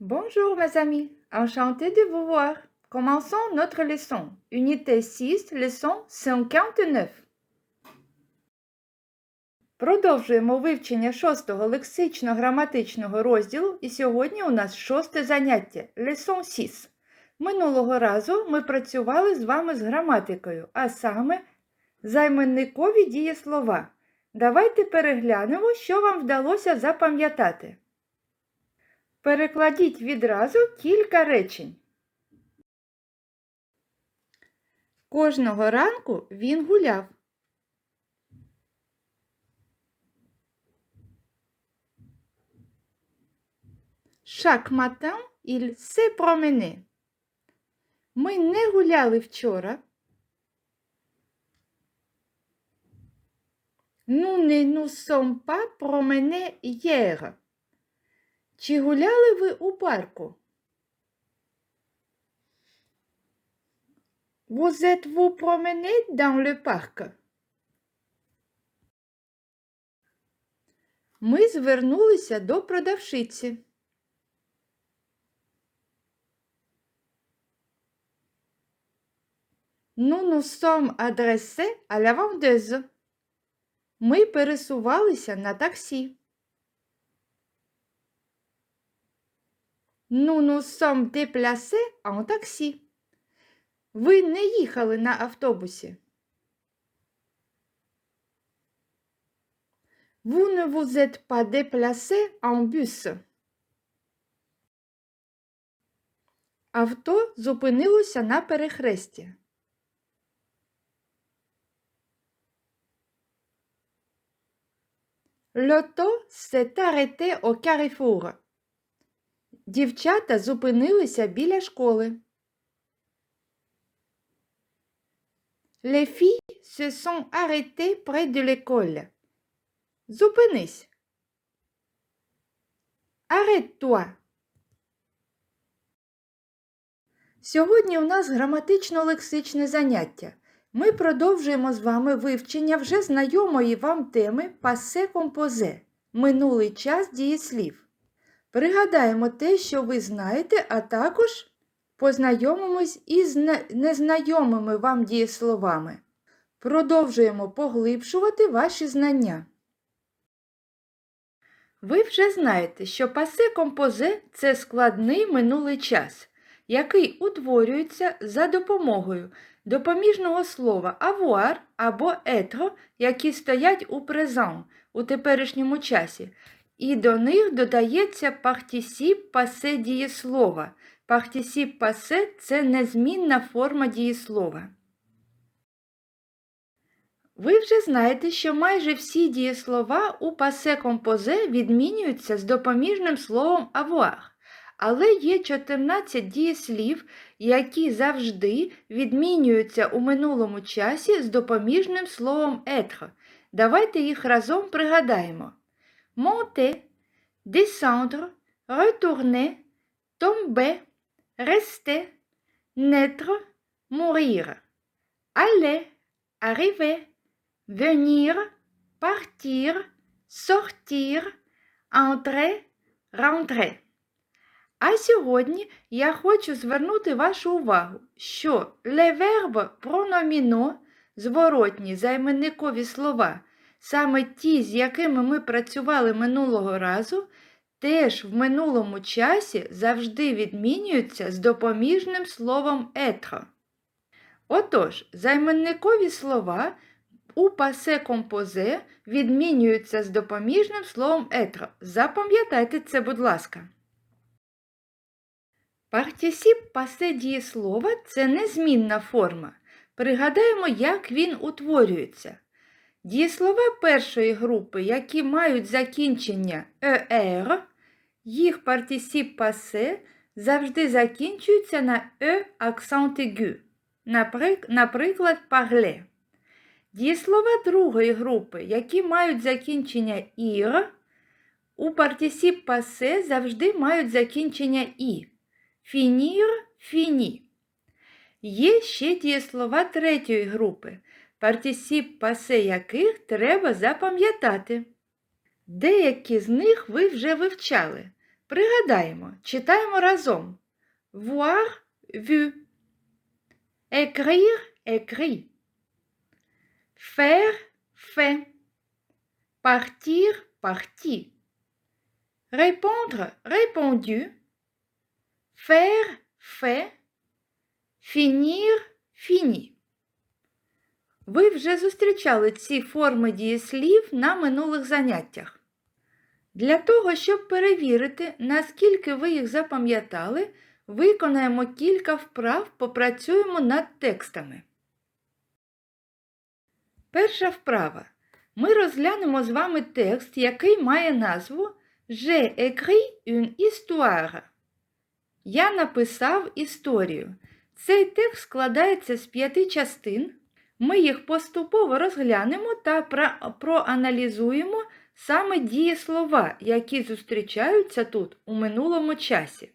Bonjour mes amis, enchanté de vous voir. Commençons notre leçon. Unité 6, leçon 59. Продовжуємо вивчення шостого лексично-граматичного розділу, і сьогодні у нас шосте заняття leçon 6. Минулого разу ми працювали з вами з граматикою, а саме займенникові дієслова. Давайте переглянемо, що вам вдалося запам'ятати. Перекладіть відразу кілька речень. Кожного ранку він гуляв. Chaque matin, il s'est promené. Ми не гуляли вчора. Nous ne nous sommes pas promenés hier. Чи гуляли ви у парку? Vous êtes-vous promené dans le parc? Ми звернулися до продавщиці. Nous nous sommes adressés à la vendeuse. Ми пересувалися на таксі. Nous nous sommes déplacés en taxi. Ви не їхали на автобусі. Vous ne vous êtes pas déplacé en bus. Авто зупинилося на перехресті. L'auto s'est arrêté au carrefour. Дівчата зупинилися біля школи. Les filles se sont arrêtées près de l'école. Зупинись. Arrête-toi. Сьогодні у нас граматично-лексичне заняття. Ми продовжуємо з вами вивчення вже знайомої вам теми пасе композе минулий час дієслів. Пригадаємо те, що ви знаєте, а також познайомимось із незнайомими вам дієсловами. Продовжуємо поглибшувати ваші знання. Ви вже знаєте, що пасе композе це складний минулий час, який утворюється за допомогою допоміжного слова avoir або être, які стоять у презент у теперішньому часі, і до них додається партісіп пасе дієслова. Партісіп пасе це незмінна форма дієслова. Ви вже знаєте, що майже всі дієслова у пасе композе відмінюються з допоміжним словом avoir. Але є 14 дієслів, які завжди відмінюються у минулому часі з допоміжним словом être. Давайте їх разом пригадаємо monter, descendre, retourner, tomber, rester, naître, mourir, aller, arriver, venir, partir, sortir, entrer, rentrer. А сьогодні я хочу звернути вашу увагу, що verbe pronomino, зворотні займенникові слова, Саме ті, з якими ми працювали минулого разу, теж в минулому часі завжди відмінюються з допоміжним словом être. Отож, займенникові слова у пасе композе відмінюються з допоміжним словом être. Запам'ятайте це, будь ласка. Партісіп пасе дієслова це незмінна форма. Пригадаємо, як він утворюється. Дієслова першої групи, які мають закінчення «er», їх партисіп пасе завжди закінчуються на «e» акцент aigu, наприклад, parler. Дієслова другої групи, які мають закінчення «ir», у партисіп пасе завжди мають закінчення «і». Finir – «fini». Є ще дієслова третьої групи партісіп пасе яких треба запам'ятати. Деякі з них ви вже вивчали. Пригадаємо, читаємо разом. Voir, vu. Écrire, écrit. Faire, fait. Partir, parti. Répondre, répondu. Faire, fait. Finir, fini. Ви вже зустрічали ці форми дієслів на минулих заняттях. Для того, щоб перевірити, наскільки ви їх запам'ятали, виконаємо кілька вправ, попрацюємо над текстами. Перша вправа. Ми розглянемо з вами текст, який має назву J'ai écrit une histoire. Я написав історію. Цей текст складається з п'яти частин. Ми їх поступово розглянемо та проаналізуємо саме дієслова, які зустрічаються тут у минулому часі.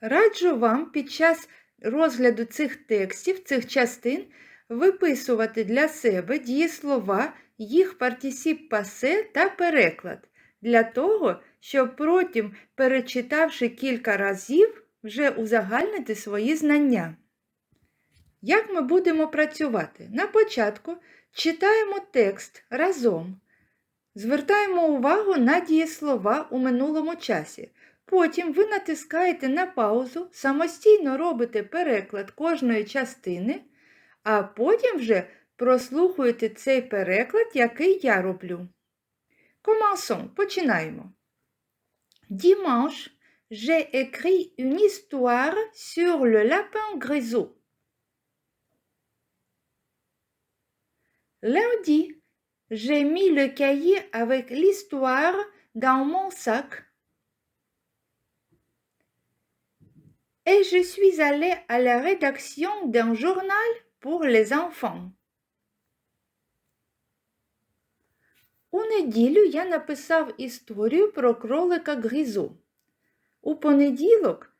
Раджу вам під час розгляду цих текстів, цих частин виписувати для себе дієслова, їх партісіп пасе та переклад, для того, щоб потім, перечитавши кілька разів, вже узагальнити свої знання. Як ми будемо працювати? На початку читаємо текст разом. Звертаємо увагу на дієслова у минулому часі. Потім ви натискаєте на паузу, самостійно робите переклад кожної частини, а потім вже прослухуєте цей переклад, який я роблю. Commençons. Починаємо. Dimanche, j'ai écrit une histoire sur le lapin grisou. Lundi, j'ai mis le cahier avec l'histoire dans mon sac et je suis allée à la rédaction d'un journal pour les enfants. У неділю я написав історію про кролика Грізу. У понеділок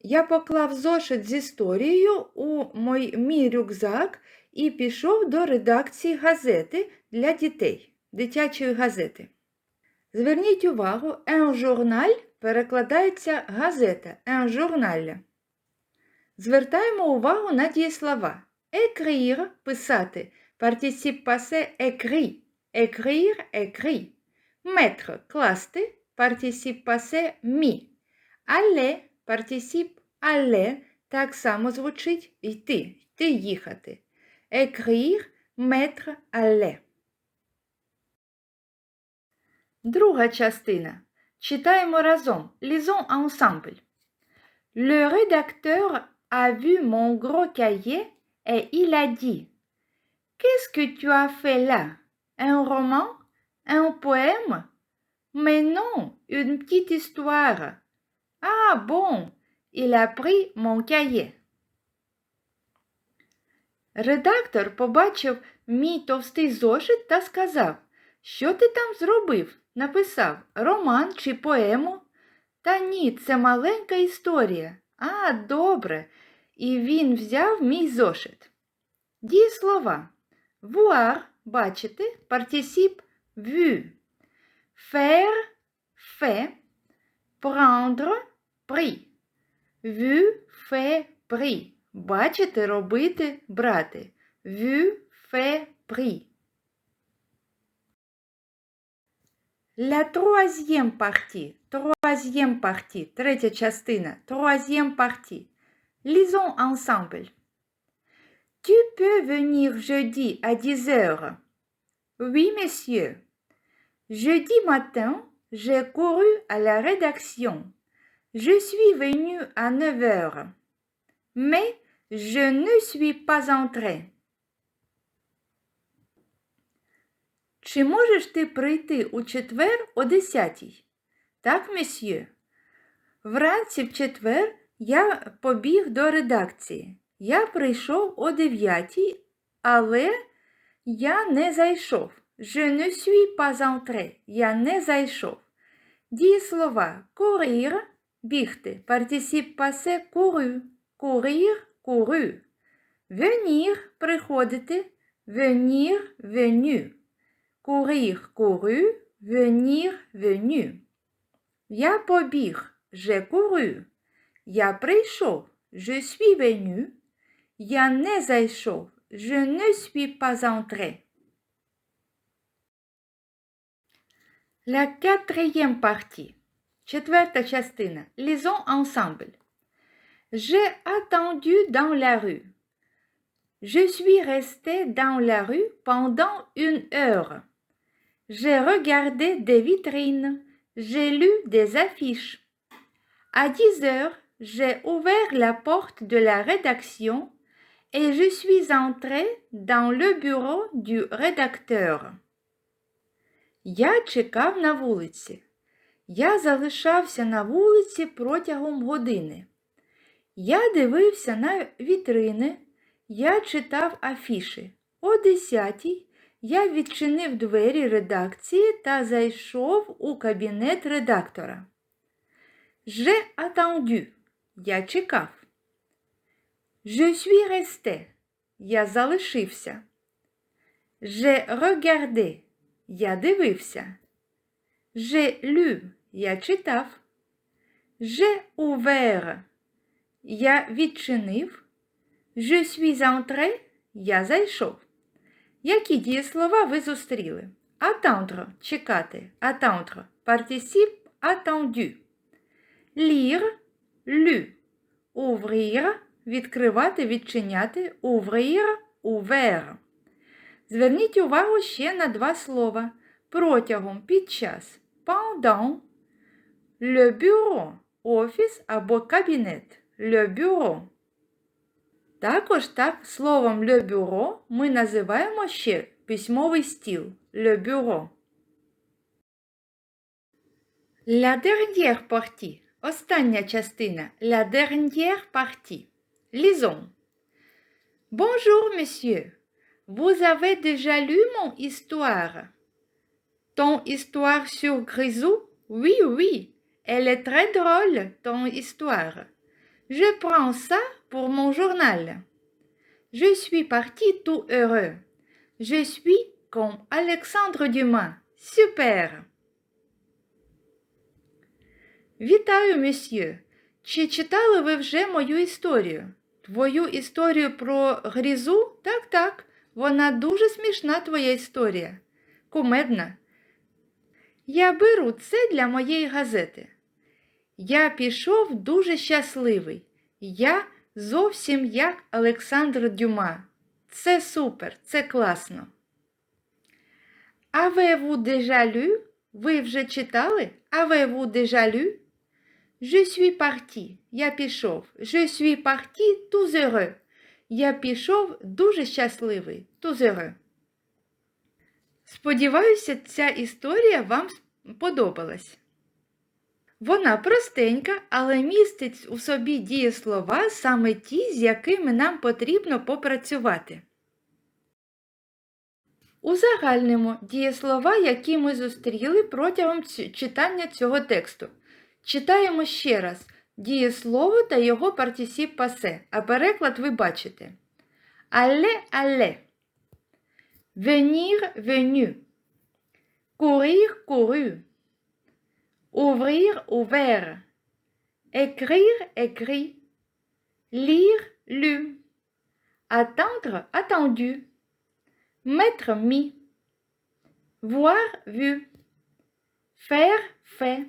я поклав зошит з історією у мій, мій рюкзак і пішов до редакції газети для дітей, дитячої газети. Зверніть увагу, un journal перекладається газета, un journal. Звертаємо увагу на дієслова. Écrire – писати, participe passé écrit, écrire – écrit. Mettre – класти, participe passé mis. Aller – participe aller, так само звучить йти, йти їхати. Écrire – mettre aller. Друга частина. Читаємо разом. Lisons ensemble. Le rédacteur a vu mon gros cahier et il a dit Qu'est-ce que tu as fait là Un roman Un poème Mais non, une petite histoire. Ah bon, il a pris mon cahier. Редактор побачив мій товстий зошит та сказав, що ти там зробив? Написав роман чи поему? Та ні, це маленька історія. А, добре. І він взяв мій зошит. Дієслова. Voir – бачити, партісіп vu. Faire – fait. Prendre – pris. Vu, fait, pris. Бачити, робити, брати. Vu, fait, pris. La troisième partie. Troisième partie. Третя частина. Troisième partie. Lisons ensemble. Tu peux venir jeudi à 10 heures. Oui, monsieur. Jeudi matin, j'ai couru à la rédaction. Je suis venu à 9 heures. Mais je ne suis pas entré. Чи можеш ти прийти у четвер о 10? Так, месьє? Вранці в четвер я побіг до редакції. Я прийшов о 9, але я не зайшов. Je ne suis pas entré. Я не зайшов. Дієслова courir – бігти. Participe passé couru. Courir – couru. Venir – приходити. Venir – venu. Courir, couru. Venir, venu. Я побіг. J'ai couru. Я прийшов. Je suis venu. Я не зайшов. Je ne suis pas entré. La quatrième partie. Четверта частина. Lisons ensemble. J'ai attendu dans la rue. Je suis resté dans la rue pendant une heure. J'ai regardé des vitrines. J'ai lu des affiches. À 10 heures, j'ai ouvert la porte de la rédaction et je suis entré dans le bureau du rédacteur. Я чекав на вулиці. Я залишався на вулиці протягом години. Я дивився на вітрини, я читав афіші. О 10 я відчинив двері редакції та зайшов у кабінет редактора. J'ai attendu. Я чекав. Je suis resté. Я залишився. J'ai regardé. Я дивився. J'ai lu. Я читав. J'ai ouvert. Я відчинив. Je suis entré. Я зайшов. Які дієслова ви зустріли? Attendre – чекати. Attendre. Participe attendu. Lire – lu. Ouvrir – відкривати, відчиняти. Ouvrir – ouvert. Зверніть увагу ще на два слова. Протягом під час. Pendant. Le bureau – офіс або кабінет. Le bureau. Також так словом le bureau ми називаємо ще письмовий стіл le bureau. La dernière partie. Остання частина. La dernière partie. Lisons. Bonjour, monsieur. Vous avez déjà lu mon histoire? Ton histoire sur Grisou? Oui, oui. Elle est très drôle, ton histoire. Je prends ça pour mon journal. Je suis parti tout heureux. Je suis comme Alexandre Dumas. Super! Вітаю, месьє! Чи читали ви вже мою історію? Твою історію про грізу? Так, так. Вона дуже смішна твоя історія. Кумедна. Я беру це для моєї газети. Я пішов дуже щасливий. Я зовсім як Олександр Дюма. Це супер, це класно. Avez-vous déjà? Ви вже читали? Avez-vous déjà lu? Je suis parti. Я пішов. Je suis parti tout heureux. Я пішов дуже щасливий. Tout heureux. Сподіваюся, ця історія вам подобалась. Вона простенька, але містить у собі дієслова саме ті, з якими нам потрібно попрацювати. Узагальнимо дієслова, які ми зустріли протягом читання цього тексту. Читаємо ще раз дієслово та його партісіп пасе, а переклад ви бачите. Але, але. Venir, venu. Courir, couru. Ouvrir, ouvert. Écrire, écrit. Lire, lu. Attendre, attendu. Mettre, mis. Voir, vu. Faire, fait.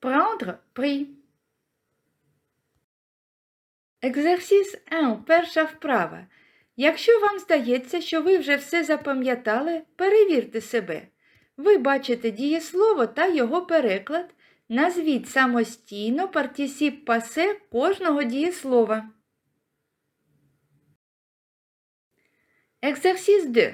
Prendre, pris. Екзерсіс 1. Перша вправа. Якщо вам здається, що ви вже все запам'ятали, перевірте себе. Ви бачите дієслово та його переклад. Назвіть самостійно партісіп пасе кожного дієслова. Екзерсіс 2.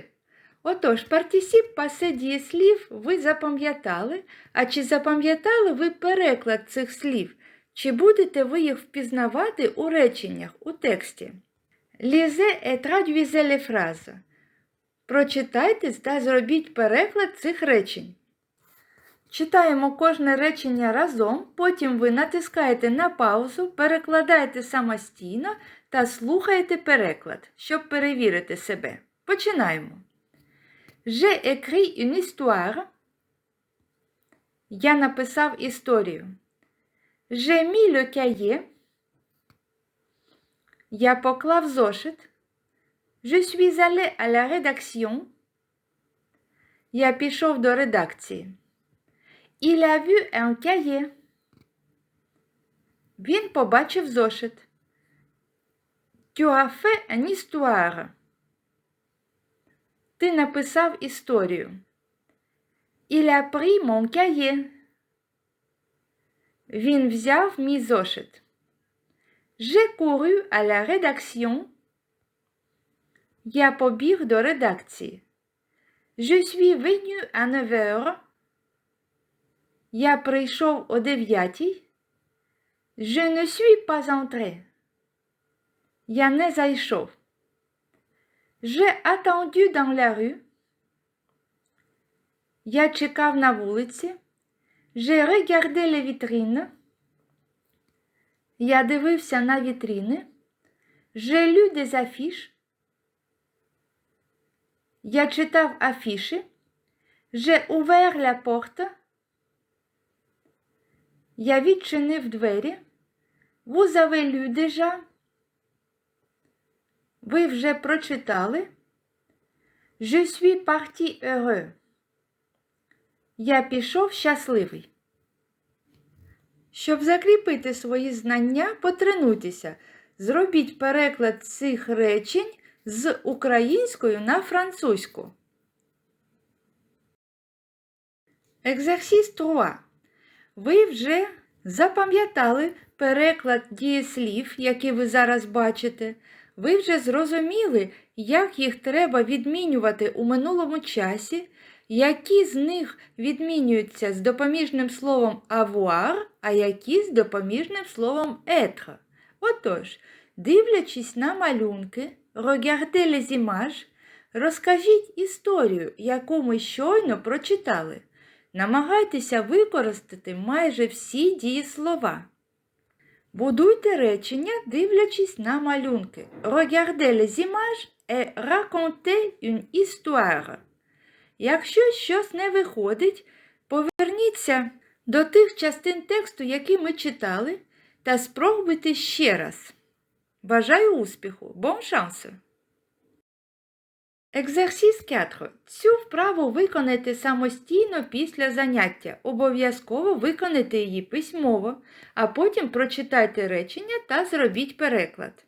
Отож, партісіп пасе дієслів ви запам'ятали, а чи запам'ятали ви переклад цих слів? Чи будете ви їх впізнавати у реченнях у тексті? Lisez et traduisez les phrases. Прочитайте та зробіть переклад цих речень. Читаємо кожне речення разом, потім ви натискаєте на паузу, перекладаєте самостійно та слухаєте переклад, щоб перевірити себе. Починаємо. J'ai écrit une histoire. Я написав історію. J'ai mis le cahier. Я поклав зошит. Je suis allé à la rédaction. Я пішов до редакції. Il a vu un cahier. Він побачив зошит. Tu as fait une histoire. Ти написав історію. Il a pris mon cahier. Він взяв мій зошит. J'ai couru à la rédaction. Я побіг до редакції. Je suis venu à 9 heures. Я прийшов о 9. Je ne suis pas entré. Я не зайшов. J'ai attendu dans la rue. Я чекав на вулиці. J'ai regardé les vitrines. Я дивився на вітрини. J'ai lu des affiches. Я читав афіші. J'ai ouvert la porte. Я відчинив двері. Vous déjà. Ви вже прочитали. Je suis parti heureux. Я пішов щасливий. Щоб закріпити свої знання, потренуйтеся. Зробіть переклад цих речень з українською на французьку. Екзерсіс 3. Ви вже запам'ятали переклад дієслів, які ви зараз бачите. Ви вже зрозуміли, як їх треба відмінювати у минулому часі, які з них відмінюються з допоміжним словом avoir, а які з допоміжним словом être. Отож, дивлячись на малюнки, regardez les images, розкажіть історію, яку ми щойно прочитали. Намагайтеся використати майже всі дієслова. Будуйте речення, дивлячись на малюнки. Regardez les images et racontez une histoire. Якщо щось не виходить, поверніться до тих частин тексту, які ми читали, та спробуйте ще раз. Бажаю успіху! Bon chance! Екзерсіс 4. Цю вправу виконайте самостійно після заняття. Обов'язково виконайте її письмово, а потім прочитайте речення та зробіть переклад.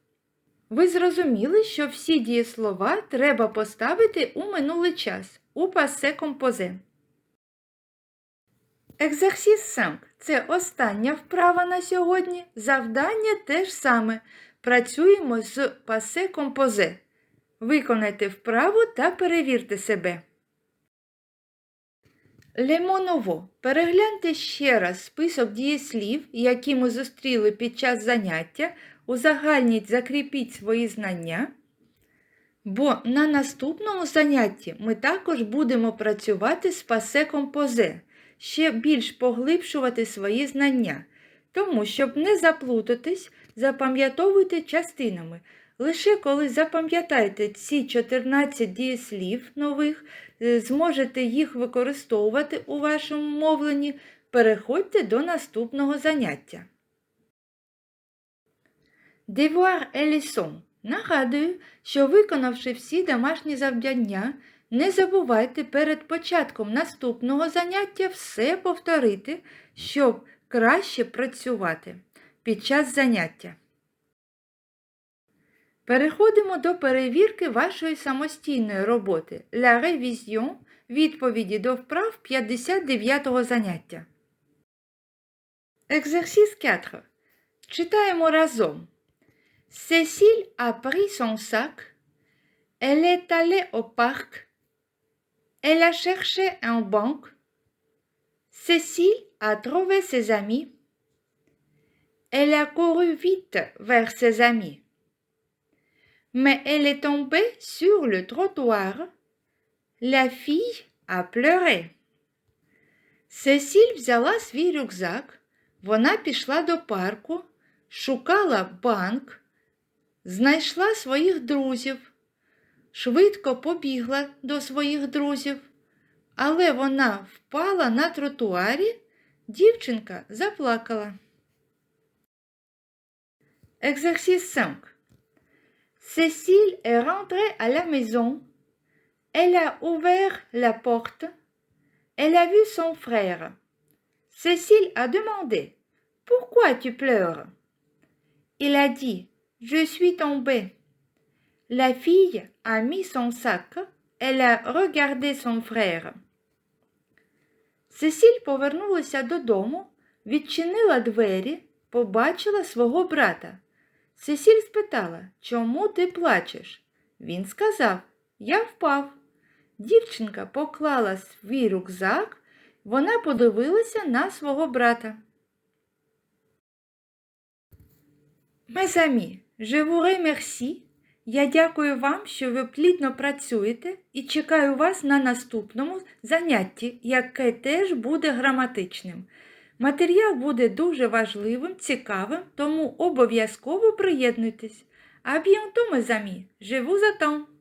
Ви зрозуміли, що всі дієслова треба поставити у минулий час у пасе композе. Екзерсіс 5. Це остання вправа на сьогодні. Завдання те ж саме. Працюємо з пасе композе. Виконайте вправу та перевірте себе. Лемоново. Перегляньте ще раз список дієслів, які ми зустріли під час заняття. Узагальніть, закріпіть свої знання. Бо на наступному занятті ми також будемо працювати з пасе композе, ще більш поглибшувати свої знання. Тому, щоб не заплутатись, запам'ятовуйте частинами. Лише коли запам'ятаєте ці 14 дієслів нових, е, зможете їх використовувати у вашому мовленні, переходьте до наступного заняття. Devoir et. Нагадую, що виконавши всі домашні завдання, не забувайте перед початком наступного заняття все повторити, щоб краще працювати під час заняття. Переходимо до перевірки вашої самостійної роботи La révision відповіді до вправ 59-го заняття. Екзерсіс 4. Читаємо разом. Cécile a pris son sac. Elle est allée au parc. Elle a cherché un banque. Cécile a trouvé ses amis. Elle a couru vite vers ses amis. Mais elle est tombée sur le trottoir. La fille a pleuré. Сесіль взяла свій рюкзак. Вона пішла до парку, шукала банк, знайшла своїх друзів, швидко побігла до своїх друзів, але вона впала на тротуарі Дівчинка заплакала. Exercice 5. Cécile est rentrée à la maison. Elle a ouvert la porte. Elle a vu son frère. Cécile a demandé Pourquoi tu pleures Il a dit Je suis tombée. La fille a mis son sac. Elle a regardé son frère. Сесіль повернулася додому, відчинила двері, побачила свого брата. Сесіль спитала, чому ти плачеш? Він сказав, я впав. Дівчинка поклала свій рюкзак, вона подивилася на свого брата. Mes amis, je vous. Я дякую вам, що ви плідно працюєте і чекаю вас на наступному занятті, яке теж буде граматичним. Матеріал буде дуже важливим, цікавим, тому обов'язково приєднуйтесь. А bientôt, mes amis. Je vous attends.